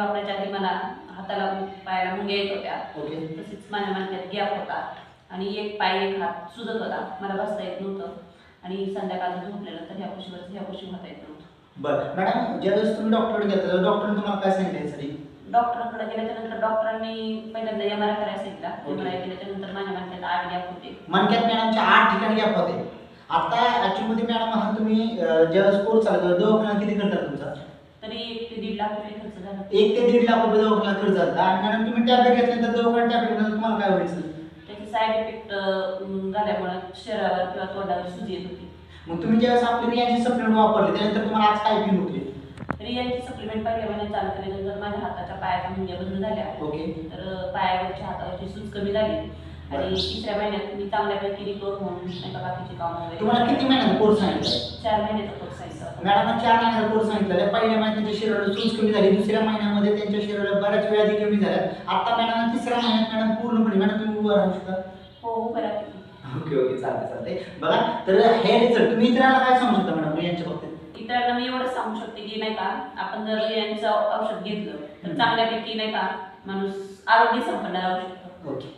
वापरायच्या आधी मला हाताला पायाला मुंग्या येत होत्या. तसेच माझ्या मांडण्यात गॅप होता. आणि एक पाय एक हात सुजत होता. मला बसता येत नव्हतं. आणि संध्याकाळचं झोपलेलं तर ह्या खुशीवर ह्या खुशी होता येत नव्हतं. बरं. मॅडम ज्यावेळेस तुम्ही डॉक्टरकडे गेला डॉक्टरने तुम्हाला काय सांगितलं यासाठी? डॉक्टरांकडे गेल्याच्यानंतर डॉक्टरांनी पहिल्यांदा एम आर करायला सांगितला. एम आर केल्याच्यानंतर माझ्या मांडण्यात आठ गॅप होते. मणक्यात मॅडमच्या आठ ठिकाणी गॅप होते. आता ऍक्च्युअली मॅडम हा तुम्ही ज्यावेळेस कोर्स चालतो दवाखाना किती आला तुमचा? तरी एक ते दीड लाख रुपये खर्च झाला. एक ते दीड लाख रुपये दवाखाना खर्च झाला. आणि मॅडम तुम्ही टॅबलेट घेतल्यानंतर दवाखाना टॅबलेट तुम्हाला काय व्हायचं त्याचे साईड इफेक्ट झाल्यामुळे शरीरावर किंवा तोंडावर सुजी येत होती. मग तुम्ही ज्यावेळेस आपली रियांची सप्लिमेंट वापरले त्यानंतर तुम्हाला आज काय फील होते रियांची सप्लिमेंट पहिल्या महिन्यात चालू केल्यानंतर माझ्या हाताच्या पायाच्या मुंग्या बंद झाल्या ओके. तर पायावरच्या हातावरची सूज कमी झाली. आणि तिसऱ्या महिन्यात मी चांगल्यापैकी रिकवर होऊन नाही का बाकीचे कामं तुम्हाला किती महिन्याचा कोर्स सांगितला चार महिन्याचा सांगितला. चार महिन्याचा कोर्स सांगितलेला आहे. पहिल्या महिन्यात त्यांच्या शरीराला सूज कमी झाली दुसऱ्या महिन्यामध्ये त्यांच्या शरीराला बऱ्याच व्याधी कमी झाल्या. आता मॅडम तिसऱ्या महिन्यात मॅडम पूर्णपणे मॅडम तुम्ही उभं राहू शकता. हो ओके ओके चालते चालते बघा तर हे रिझल्ट तुम्ही इतरांना काय सांगू शकता मॅडम? यांच्या बाबतीत. इतरांना मी एवढंच सांगू शकते की नाही का आपण जर रियांचं औषध घेतलं तर चांगल्यापैकी नाही का माणूस आरोग्य संपन्न राहू शकतो. ओके.